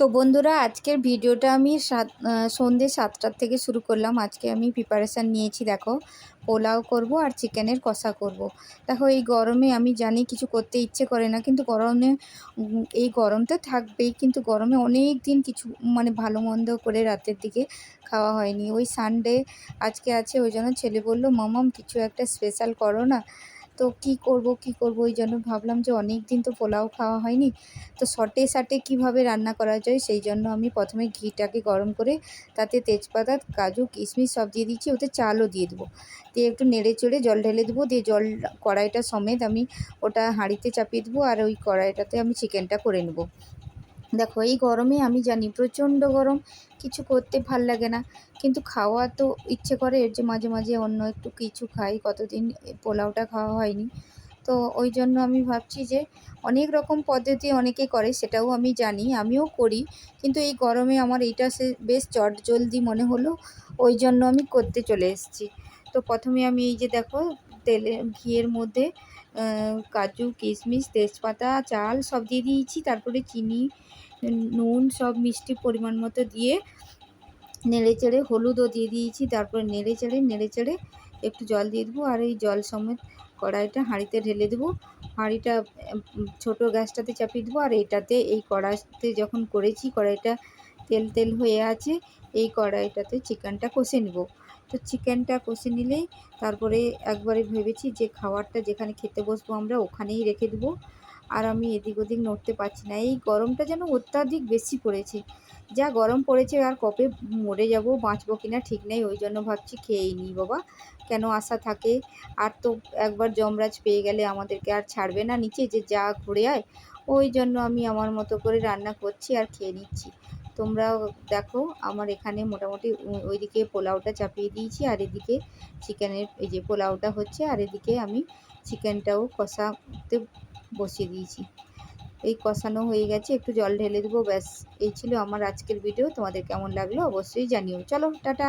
তো বন্ধুরা, আজকের ভিডিওটা আমি সাত সন্ধ্যে সাতটার থেকে শুরু করলাম। আজকে আমি প্রিপারেশান নিয়েছি, দেখো, পোলাও করব আর চিকেনের কষা করব। দেখো, এই গরমে আমি জানি কিছু করতে ইচ্ছে করে না, কিন্তু গরমে এই গরম তো থাকবেই, কিন্তু গরমে অনেক দিন কিছু মানে ভালো মন্দ করে রাতের দিকে খাওয়া হয়নি। ওই সানডে আজকে আছে, ওই জন্য ছেলে বলল, মামাম, কিছু একটা স্পেশাল করো না। তো কি করব কি করব? ওই জন্য ভাবলাম যে অনেক দিন তো পোলাও খাওয়া হয়নি। তো শর্টে শার্টে কীভাবে রান্না করা যায়, সেই জন্য আমি প্রথমে ঘিটাকে গরম করে তাতে তেজপাতা, কাজু, কিশমিশ সব দিয়ে দিচ্ছি। ওতে চালও দিয়ে দেবো। দিয়ে একটু নেড়ে চড়ে জল ঢেলে দেবো। দিয়ে জল, কড়াইটা সমেত আমি ওটা হাঁড়িতে চাপিয়ে দেবো। আর ওই কড়াইটাতে আমি চিকেনটা করে নেব। দেখো, এই গরমে আমি জানি প্রচণ্ড গরম, কিছু করতে ভালো লাগে না। কিন্তু খাওয়া তো ইচ্ছে করে, এর যে মাঝে মাঝে অন্য একটু কিছু খাই, কতদিন পোলাওটা খাওয়া হয়নি। তো ওই জন্য আমি ভাবছি যে, অনেক রকম পদ্ধতি অনেকে করে, সেটাও আমি জানি, আমিও করি। কিন্তু এই গরমে আমার এইটা সে বেশ চট জলদি মনে হলো, ওই জন্য আমি করতে চলে এসেছি। তো প্রথমে আমি এই যে দেখো তেলে, ঘিয়ের মধ্যে কাজু, কিশমিশ, তেজপাতা, চাল সব দিয়ে দিয়েছি। তারপরে চিনি, নুন সব মিষ্টি পরিমাণ মতো দিয়ে নেড়ে চেড়ে হলুদও দিয়ে দিয়েছি। তারপরে নেড়ে চেড়ে নেড়ে চেড়ে একটু জল দিয়ে দেবো আর এই জল সমেত কড়াইটা হাঁড়িতে ঢেলে দেবো। হাঁড়িটা ছোটো গ্যাসটাতে চাপিয়ে দেবো আর এটাতে এই কড়াইতে যখন করেছি, কড়াইটা তেল তেল হয়ে আছে, এই কড়াইটাতে চিকেনটা কষে নেব। তো চিকেনটা কষে নিলেই তারপরে একবারে ভেবেছি যে খাবারটা যেখানে খেতে বসবো আমরা ওখানেই রেখে দেবো। আর আমি এদিক ওদিক নড়তে পারছি না। এই গরমটা যেন অত্যাধিক বেশি পড়েছে। যা গরম পড়েছে আর কবে মরে যাব বাঁচবো কিনা ঠিক নেই, ওই জন্য ভাবছি খেয়েই নিই বাবা। কেন আশা থাকে? আর তো একবার যমরাজ পেয়ে গেলে আমাদেরকে আর ছাড়বে না, নিচে যে যা ঘুরে আয়। ওই জন্য আমি আমার মতো করে রান্না করছি আর খেয়ে নিচ্ছি। তোমরাও দেখো, আমার এখানে মোটামুটি ওইদিকে পোলাওটা চাপিয়ে দিয়েছি, আর এদিকে চিকেনের এই যে পোলাওটা হচ্ছে, আর এদিকে আমি চিকেনটাও কষাতে বসিয়ে দিয়েছি। এই কষানো হয়ে গেছে, একটু জল ঢেলে দেবো, ব্যাস, এই ছিল আমার আজকের ভিডিও তোমাদের কেমন লাগল অবশ্যই জানিও। চলো, টাটা!